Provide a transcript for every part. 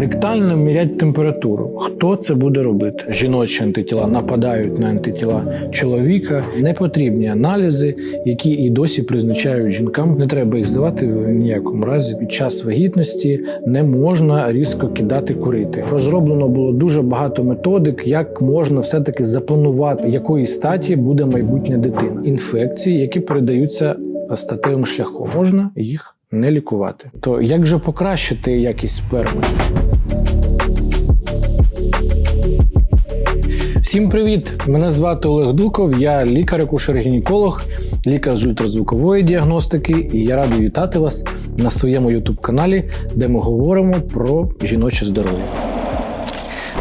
Ректально мірять температуру. Хто це буде робити? Жіночі антитіла нападають на антитіла чоловіка. Не потрібні аналізи, які і досі призначають жінкам. Не треба їх здавати в ніякому разі. Під час вагітності не можна різко кидати курити. Розроблено було дуже багато методик, як можна все-таки запланувати, якої статі буде майбутня дитина. Інфекції, які передаються статевим шляхом, можна їх не лікувати. То як же покращити якість сперми? Всім привіт! Мене звати Олег Дуков, я лікар-акушер-гінеколог, лікар з ультразвукової діагностики, і я радий вітати вас на своєму YouTube-каналі, де ми говоримо про жіноче здоров'я.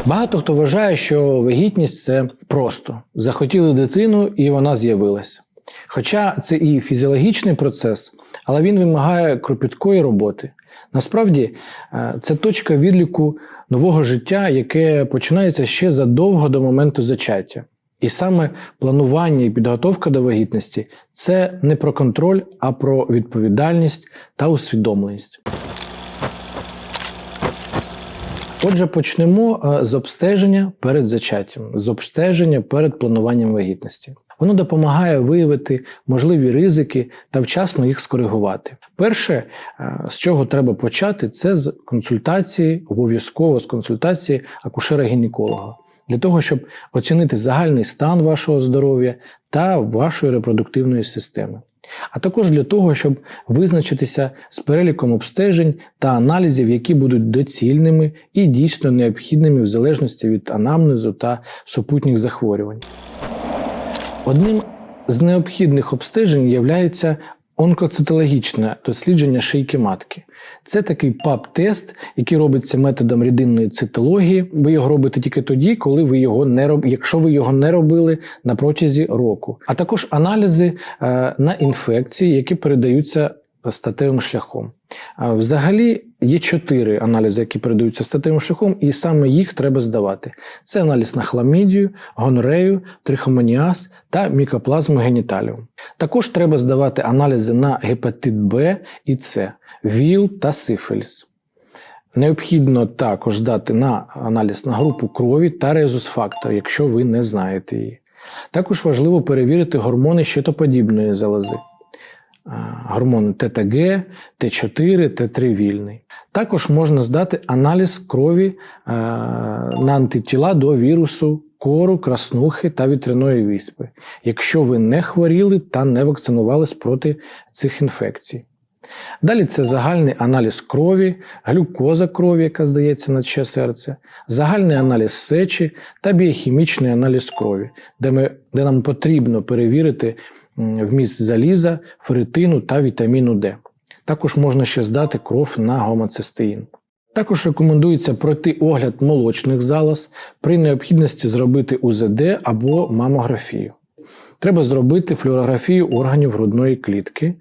Багато хто вважає, що вагітність це просто захотіли дитину, і вона з'явилася. Хоча це і фізіологічний процес, але він вимагає кропіткої роботи. Насправді, е, це точка відліку нового життя, яке починається ще задовго до моменту зачаття. І саме планування і підготовка до вагітності це не про контроль, а про відповідальність та усвідомленість. Отже, почнемо е, з обстеження перед зачаттям, з обстеження перед плануванням вагітності. Воно допомагає виявити можливі ризики та вчасно їх скоригувати. Перше, е, з чого треба почати, це з консультації, обов'язково з консультації акушера-гінеколога, для того, щоб оцінити загальний стан вашого здоров'я та вашої репродуктивної системи. А також для того, щоб визначитися з переліком обстежень та аналізів, які будуть доцільними і дійсно необхідними в залежності від анамнезу та супутніх захворювань. Одним з необхідних обстежень є онкоцитологічне дослідження шийки матки. Це такий ПАП-тест, який робиться методом рідинної цитології. Ви його робите тільки тоді, коли ви його не роб... якщо ви його не робили на протязі року. А також аналізи е, на інфекції, які передаються статевим шляхом. Взагалі є чотири аналізи, які передаються статевим шляхом, і саме їх треба здавати. Це аналіз на хламідію, гонорею, трихомоніаз та мікоплазму геніталіум. Також треба здавати аналізи на гепатит Б і С, ВІЛ та сифіліс. Необхідно також здати на аналіз на групу крові та резус-фактор, якщо ви не знаєте її. Також важливо перевірити гормони щитоподібної залози гормони ТТГ, Т4, Т3 вільний. Також можна здати аналіз крові на антитіла до вірусу кору, краснухи та вітряної віспи, якщо ви не хворіли та не вакцинувались проти цих інфекцій. Далі це загальний аналіз крові, глюкоза крові, яка здається на ще серце, загальний аналіз сечі та біохімічний аналіз крові, де, ми, де нам потрібно перевірити вміст заліза, ферритину та вітаміну Д. Також можна ще здати кров на гомоцистеїн. Також рекомендується пройти огляд молочних залоз при необхідності зробити УЗД або мамографію. Треба зробити флюорографію органів грудної клітки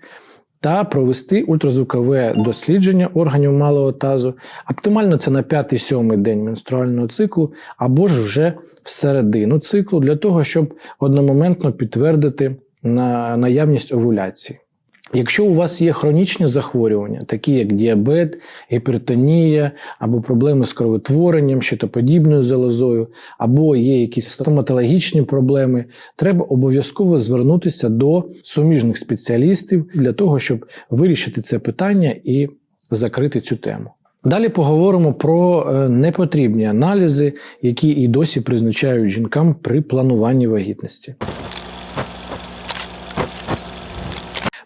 та провести ультразвукове дослідження органів малого тазу. Оптимально це на 5-7 день менструального циклу або ж вже в середину циклу, для того, щоб одномоментно підтвердити на наявність овуляції. Якщо у вас є хронічні захворювання, такі як діабет, гіпертонія або проблеми з кровотворенням, щитоподібною залозою, або є якісь стоматологічні проблеми, треба обов'язково звернутися до суміжних спеціалістів для того, щоб вирішити це питання і закрити цю тему. Далі поговоримо про е, непотрібні аналізи, які і досі призначають жінкам при плануванні вагітності.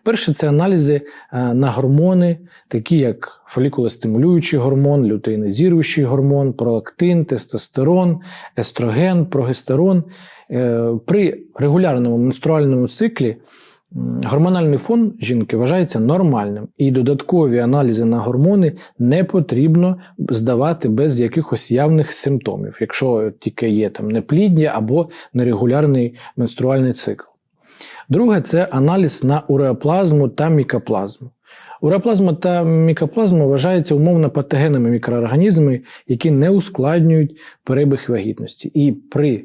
Перше це аналізи е, на гормони, такі як фолікулостимулюючий гормон, лютеїнізуючий гормон, пролактин, тестостерон, естроген, прогестерон. Е, при регулярному менструальному циклі гормональний фон жінки вважається нормальним, і додаткові аналізи на гормони не потрібно здавати без якихось явних симптомів, якщо тільки є там неплідня або нерегулярний менструальний цикл. Друге це аналіз на уреоплазму та мікоплазму. Уреоплазма та мікоплазма вважаються умовно патогенними мікроорганізмами, які не ускладнюють перебіг вагітності. І при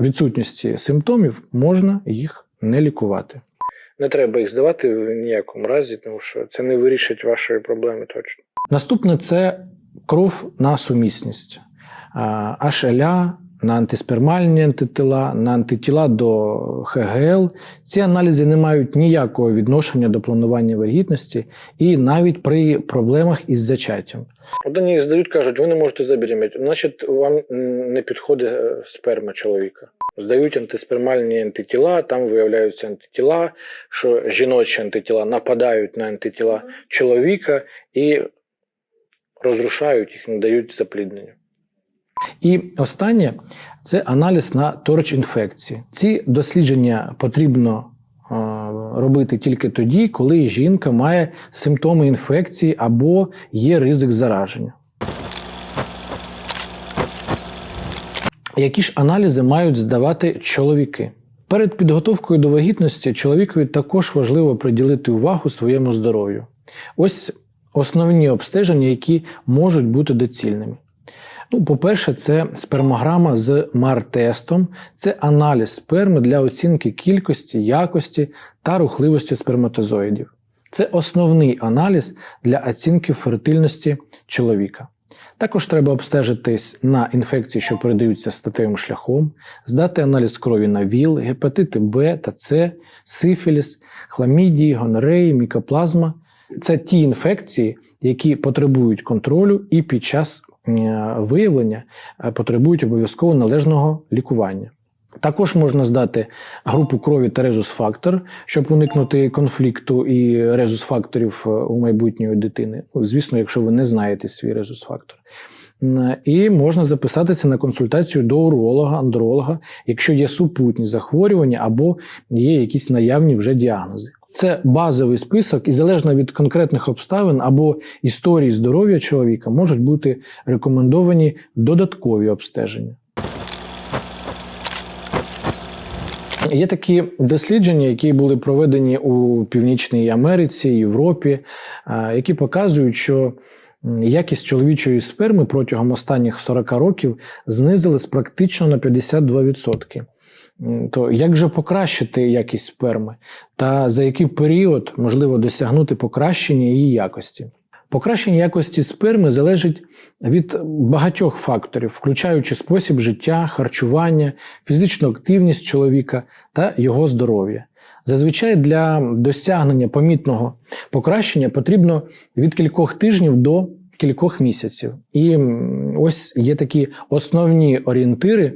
відсутності симптомів можна їх не лікувати. Не треба їх здавати в ніякому разі, тому що це не вирішить вашої проблеми точно. Наступне це кров на сумісність, HLA на антиспермальні антитіла, на антитіла до ХГЛ. Ці аналізи не мають ніякого відношення до планування вагітності і навіть при проблемах із зачаттям. Один їх здають, кажуть, ви не можете забеременіти, значить вам не підходить е, сперма чоловіка. Здають антиспермальні антитіла, там виявляються антитіла, що жіночі антитіла нападають на антитіла чоловіка і розрушають їх, не дають запліднення. І останнє це аналіз на торч інфекції. Ці дослідження потрібно е, робити тільки тоді, коли жінка має симптоми інфекції або є ризик зараження. Які ж аналізи мають здавати чоловіки? Перед підготовкою до вагітності чоловікові також важливо приділити увагу своєму здоров'ю. Ось основні обстеження, які можуть бути доцільними. Ну, по-перше, це спермограма з МАР-тестом. Це аналіз сперми для оцінки кількості, якості та рухливості сперматозоїдів. Це основний аналіз для оцінки фертильності чоловіка. Також треба обстежитись на інфекції, що передаються статевим шляхом, здати аналіз крові на ВІЛ, гепатити Б та С, сифіліс, хламідії, гонореї, мікоплазма. Це ті інфекції, які потребують контролю і під час виявлення е, потребують обов'язково належного лікування. Також можна здати групу крові та резус-фактор, щоб уникнути конфлікту і резус-факторів е, у майбутньої дитини. Ну, Звісно, якщо ви не знаєте свій резус-фактор. І можна записатися на консультацію до уролога, андролога, якщо є супутні захворювання або є якісь наявні вже діагнози. Це базовий список, і залежно від конкретних обставин або історії здоров'я чоловіка можуть бути рекомендовані додаткові обстеження. Є такі дослідження, які були проведені у Північній Америці, Європі, які показують, що якість чоловічої сперми протягом останніх 40 років знизилась практично на 52%. То як же покращити якість сперми та за який період можливо досягнути покращення її якості? Покращення якості сперми залежить від багатьох факторів, включаючи спосіб життя, харчування, фізичну активність чоловіка та його здоров'я. Зазвичай для досягнення помітного покращення потрібно від кількох тижнів до кількох місяців. І ось є такі основні орієнтири.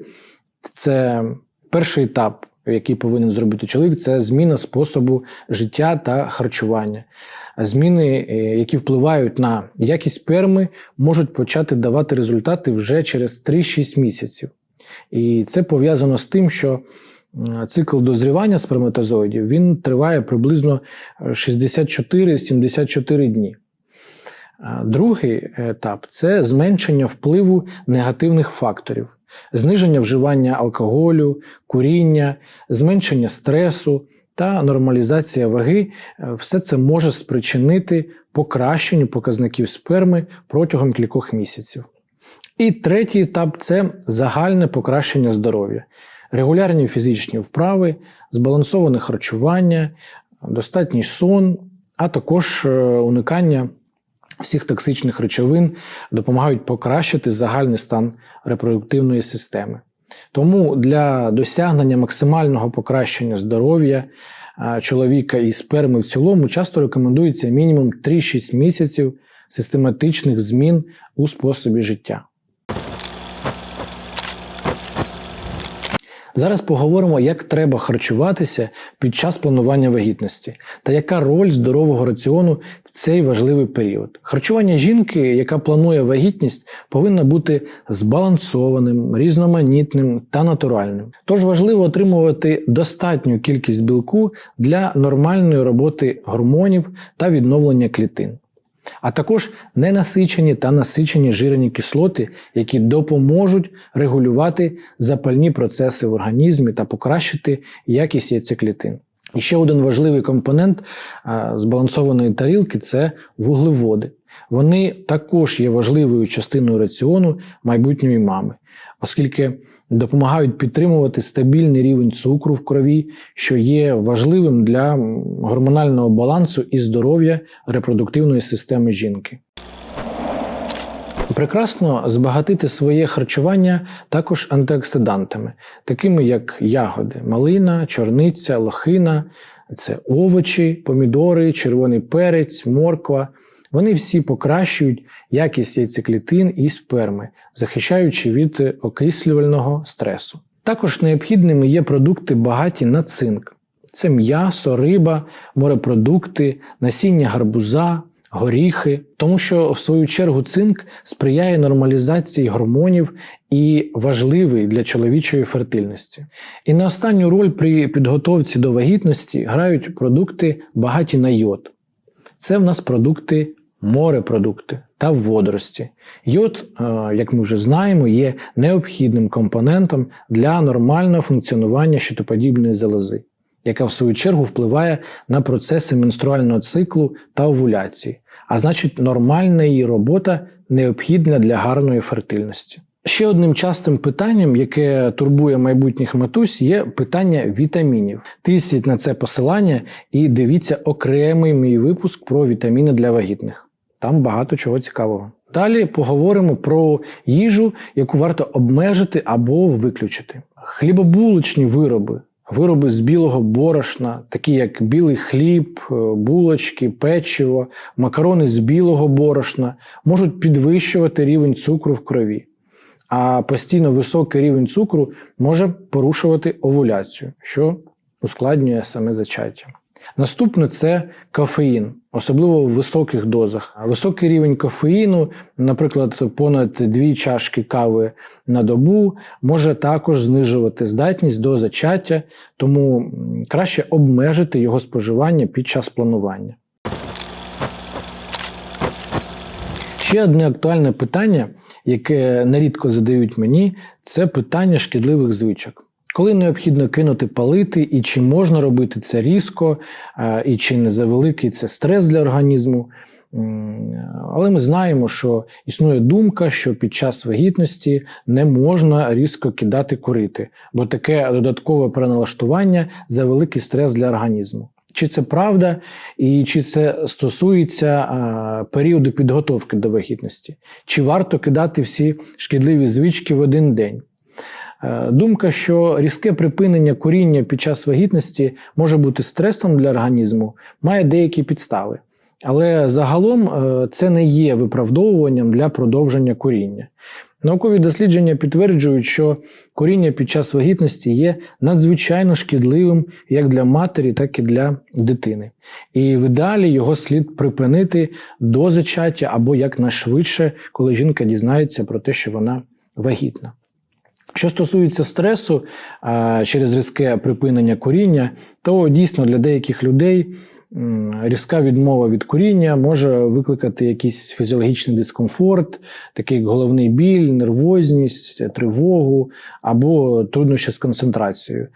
Це перший етап, який повинен зробити чоловік, це зміна способу життя та харчування. Зміни, е, які впливають на якість сперми, можуть почати давати результати вже через 3-6 місяців. І це пов'язано з тим, що цикл дозрівання сперматозоїдів він триває приблизно 64-74 дні. Другий етап це зменшення впливу негативних факторів, зниження вживання алкоголю, куріння, зменшення стресу та нормалізація ваги. Е, Все це може спричинити покращенню показників сперми протягом кількох місяців. І третій етап це загальне покращення здоров'я, регулярні фізичні вправи, збалансоване харчування, достатній сон, а також е, уникання всіх токсичних речовин допомагають покращити загальний стан репродуктивної системи. Тому для досягнення максимального покращення здоров'я чоловіка і сперми в цілому часто рекомендується мінімум 3-6 місяців систематичних змін у способі життя. Зараз поговоримо, як треба харчуватися під час планування вагітності та яка роль здорового раціону в цей важливий період. Харчування жінки, яка планує вагітність, повинно бути збалансованим, різноманітним та натуральним. Тож важливо отримувати достатню кількість білку для нормальної роботи гормонів та відновлення клітин а також ненасичені та насичені жирні кислоти, які допоможуть регулювати запальні процеси в організмі та покращити якість яйцеклітин. І ще один важливий компонент збалансованої тарілки це вуглеводи. Вони також є важливою частиною раціону майбутньої мами, оскільки допомагають підтримувати стабільний рівень цукру в крові, що є важливим для гормонального балансу і здоров'я репродуктивної системи жінки. Прекрасно збагатити своє харчування також антиоксидантами, такими як ягоди, малина, чорниця, лохина, це овочі, помідори, червоний перець, морква. Вони всі покращують якість яйцеклітин і сперми, захищаючи від окислювального стресу. Також необхідними є продукти багаті на цинк. Це м'ясо, риба, морепродукти, насіння гарбуза, горіхи, тому що в свою чергу цинк сприяє нормалізації гормонів і важливий для чоловічої фертильності. І на останню роль при підготовці до вагітності грають продукти багаті на йод. Це в нас продукти морепродукти та водорості. Йод, е, як ми вже знаємо, є необхідним компонентом для нормального функціонування щитоподібної залози, яка в свою чергу впливає на процеси менструального циклу та овуляції, а значить, нормальна її робота необхідна для гарної фертильності. Ще одним частим питанням, яке турбує майбутніх матусь, є питання вітамінів. Тисніть на це посилання і дивіться окремий мій випуск про вітаміни для вагітних. Там багато чого цікавого. Далі поговоримо про їжу, яку варто обмежити або виключити. Хлібобулочні вироби, вироби з білого борошна, такі як білий хліб, е, булочки, печиво, макарони з білого борошна, можуть підвищувати рівень цукру в крові. А постійно високий рівень цукру може порушувати овуляцію, що ускладнює саме зачаття. Наступне це кофеїн, особливо в високих дозах. Високий рівень кофеїну, наприклад, понад дві чашки кави на добу, може також знижувати здатність до зачаття, тому краще обмежити його споживання під час планування. Ще одне актуальне питання, яке нерідко задають мені, це питання шкідливих звичок. Коли необхідно кинути палити, і чи можна робити це різко, і чи не завеликий це стрес для організму. Але ми знаємо, що існує думка, що під час вагітності не можна різко кидати курити, бо таке додаткове переналаштування за великий стрес для організму. Чи це правда, і чи це стосується а, періоду підготовки до вагітності? Чи варто кидати всі шкідливі звички в один день? Е, думка, що різке припинення куріння під час вагітності може бути стресом для організму, має деякі підстави. Але загалом е, це не є виправдовуванням для продовження куріння. Наукові дослідження підтверджують, що коріння під час вагітності є надзвичайно шкідливим як для матері, так і для дитини. І в ідеалі його слід припинити до зачаття або якнайшвидше, коли жінка дізнається про те, що вона вагітна. Що стосується стресу через різке припинення коріння, то дійсно для деяких людей різка відмова від куріння може викликати якийсь фізіологічний дискомфорт, такий як головний біль, нервозність, тривогу або труднощі з концентрацією.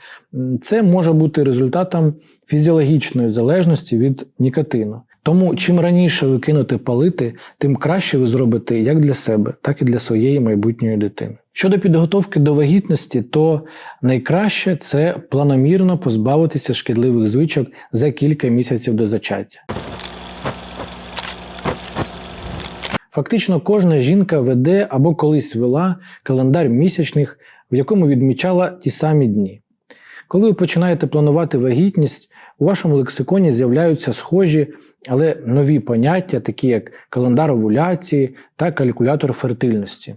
Це може бути результатом фізіологічної залежності від нікотину. Тому чим раніше ви кинете палити, тим краще ви зробите як для себе, так і для своєї майбутньої дитини. Щодо підготовки до вагітності, то найкраще це планомірно позбавитися шкідливих звичок за кілька місяців до зачаття. Фактично, кожна жінка веде або колись вела календар місячних, в якому відмічала ті самі дні. Коли ви починаєте планувати вагітність, у вашому лексиконі з'являються схожі, але нові поняття, такі як календар овуляції та калькулятор фертильності.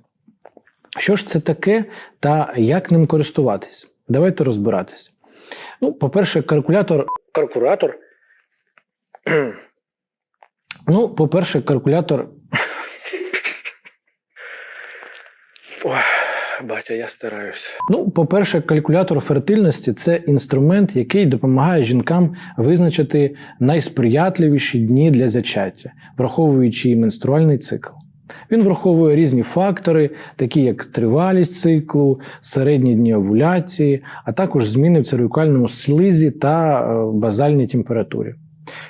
Що ж це таке та як ним користуватись? Давайте розбиратись. Ну, по-перше, калькулятор. Калькулятор. Ну, по-перше, калькулятор. Батя, я стараюсь. Ну, по-перше, калькулятор фертильності це інструмент, який допомагає жінкам визначити найсприятливіші дні для зачаття, враховуючи менструальний цикл. Він враховує різні фактори, такі як тривалість циклу, середні дні овуляції, а також зміни в цервікальному слизі та е, базальній температурі.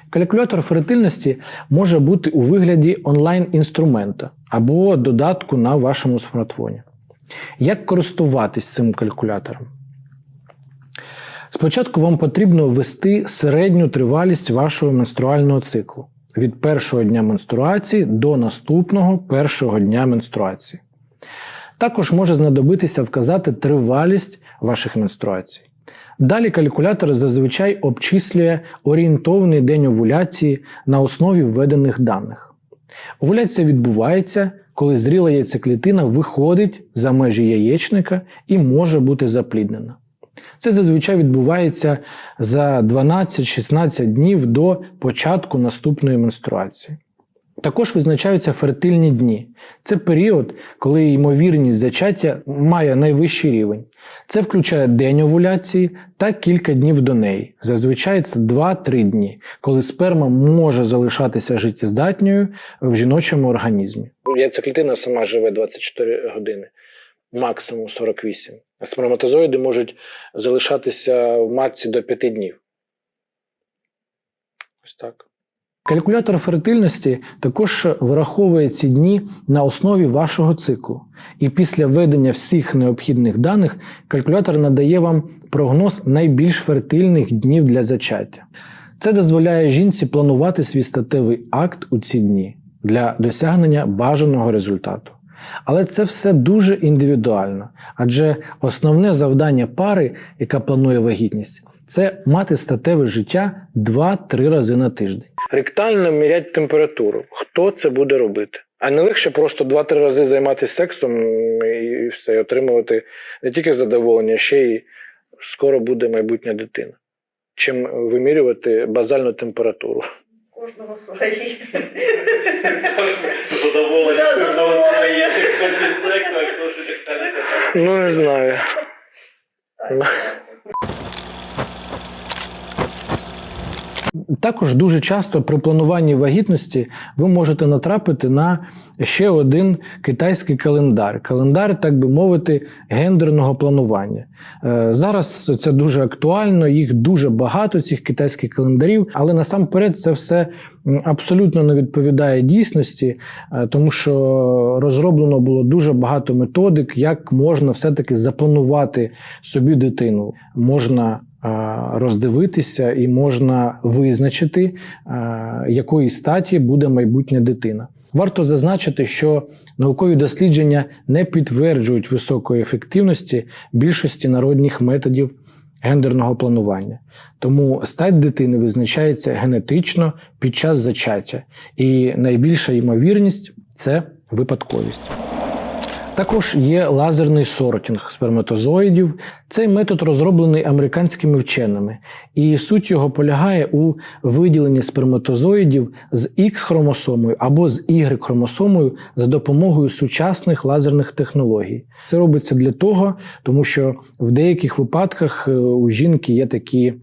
Калькулятор фертильності може бути у вигляді онлайн-інструмента або додатку на вашому смартфоні. Як користуватись цим калькулятором? Спочатку вам потрібно ввести середню тривалість вашого менструального циклу. Від першого дня менструації до наступного першого дня менструації. Також може знадобитися вказати тривалість ваших менструацій. Далі калькулятор зазвичай обчислює орієнтовний день овуляції на основі введених даних. Овуляція відбувається, коли зріла яйцеклітина виходить за межі яєчника і може бути запліднена. Це зазвичай відбувається за 12-16 днів до початку наступної менструації. Також визначаються фертильні дні. Це період, коли ймовірність зачаття має найвищий рівень. Це включає день овуляції та кілька днів до неї. Зазвичай це 2-3 дні, коли сперма може залишатися життєздатньою в жіночому організмі. Яйцеклітина сама живе 24 години, максимум 48. Сперматозоїди можуть залишатися в матці до 5 днів. Ось так. Калькулятор фертильності також вираховує ці дні на основі вашого циклу. І після введення всіх необхідних даних калькулятор надає вам прогноз найбільш фертильних днів для зачаття. Це дозволяє жінці планувати свій статевий акт у ці дні для досягнення бажаного результату. Але це все дуже індивідуально, адже основне завдання пари, яка планує вагітність, це мати статеве життя 2-3 рази на тиждень. Ректально мірять температуру. Хто це буде робити? А не легше просто 2-3 рази займатися сексом і все, і отримувати не тільки задоволення, ще й скоро буде майбутня дитина. Чим вимірювати базальну температуру. Кожного свої. Задоволення кожного своє, хто хоче сексуальне питання. Ну, не знаю. Також дуже часто при плануванні вагітності ви можете натрапити на ще один китайський календар. Календар, так би мовити, гендерного планування. Е, Зараз це дуже актуально, їх дуже багато, цих китайських календарів, але насамперед це все абсолютно не відповідає дійсності, е, тому що розроблено було дуже багато методик, як можна все-таки запланувати собі дитину. Можна роздивитися і можна визначити, е, якої статі буде майбутня дитина. Варто зазначити, що наукові дослідження не підтверджують високої ефективності більшості народних методів гендерного планування. Тому стать дитини визначається генетично під час зачаття, і найбільша ймовірність це випадковість. Також є лазерний сортинг сперматозоїдів. Цей метод розроблений американськими вченими, і суть його полягає у виділенні сперматозоїдів з X-хромосомою або з Y-хромосомою за допомогою сучасних лазерних технологій. Це робиться для того, тому що в деяких випадках е, у жінки є такі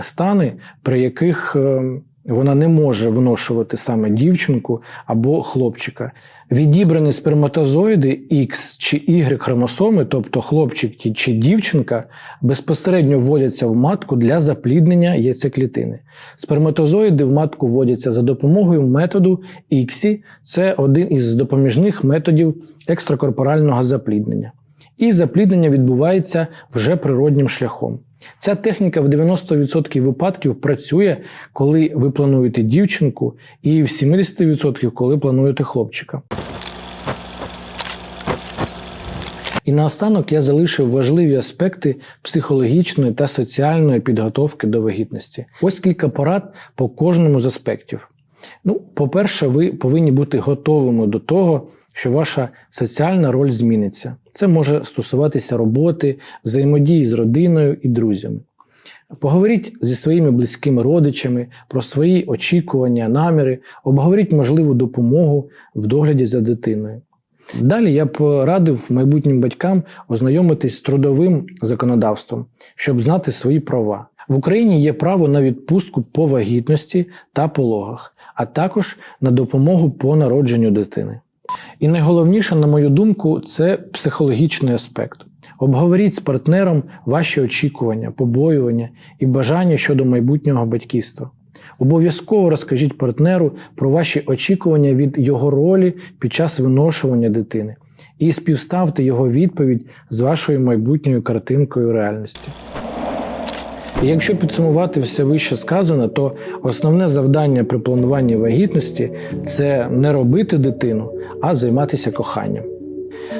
стани, при яких е, вона не може виношувати саме дівчинку або хлопчика. Відібрані сперматозоїди X чи Y хромосоми, тобто хлопчик чи дівчинка, безпосередньо вводяться в матку для запліднення яйцеклітини. Сперматозоїди в матку вводяться за допомогою методу ICSI, це один із допоміжних методів екстракорпорального запліднення. І запліднення відбувається вже природнім шляхом. Ця техніка в 90% випадків працює, коли ви плануєте дівчинку, і в 70% коли плануєте хлопчика. І наостанок я залишив важливі аспекти психологічної та соціальної підготовки до вагітності. Ось кілька порад по кожному з аспектів. Ну, по-перше, ви повинні бути готовими до того, що ваша соціальна роль зміниться. Це може стосуватися роботи, взаємодії з родиною і друзями. Поговоріть зі своїми близькими родичами про свої очікування, наміри, обговоріть можливу допомогу в догляді за дитиною. Далі я б радив майбутнім батькам ознайомитись з трудовим законодавством, щоб знати свої права. В Україні є право на відпустку по вагітності та пологах, а також на допомогу по народженню дитини. І найголовніше, на мою думку, це психологічний аспект. Обговоріть з партнером ваші очікування, побоювання і бажання щодо майбутнього батьківства. Обов'язково розкажіть партнеру про ваші очікування від його ролі під час виношування дитини і співставте його відповідь з вашою майбутньою картинкою реальності. Якщо підсумувати все вище сказане, то основне завдання при плануванні вагітності це не робити дитину, а займатися коханням.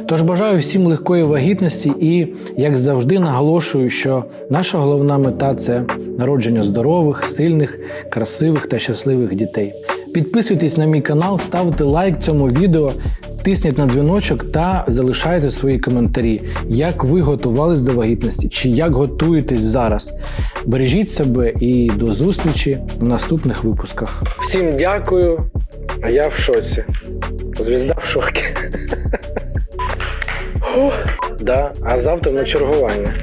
Тож бажаю всім легкої вагітності і, як завжди, наголошую, що наша головна мета це народження здорових, сильних, красивих та щасливих дітей. Підписуйтесь на мій канал, ставте лайк цьому відео, тисніть на дзвіночок та залишайте свої коментарі, як ви готувались до вагітності чи як готуєтесь зараз. Бережіть себе і до зустрічі в наступних випусках. Всім дякую, а я в шоці. Звізда в шокі. Да, а завтра на чергування.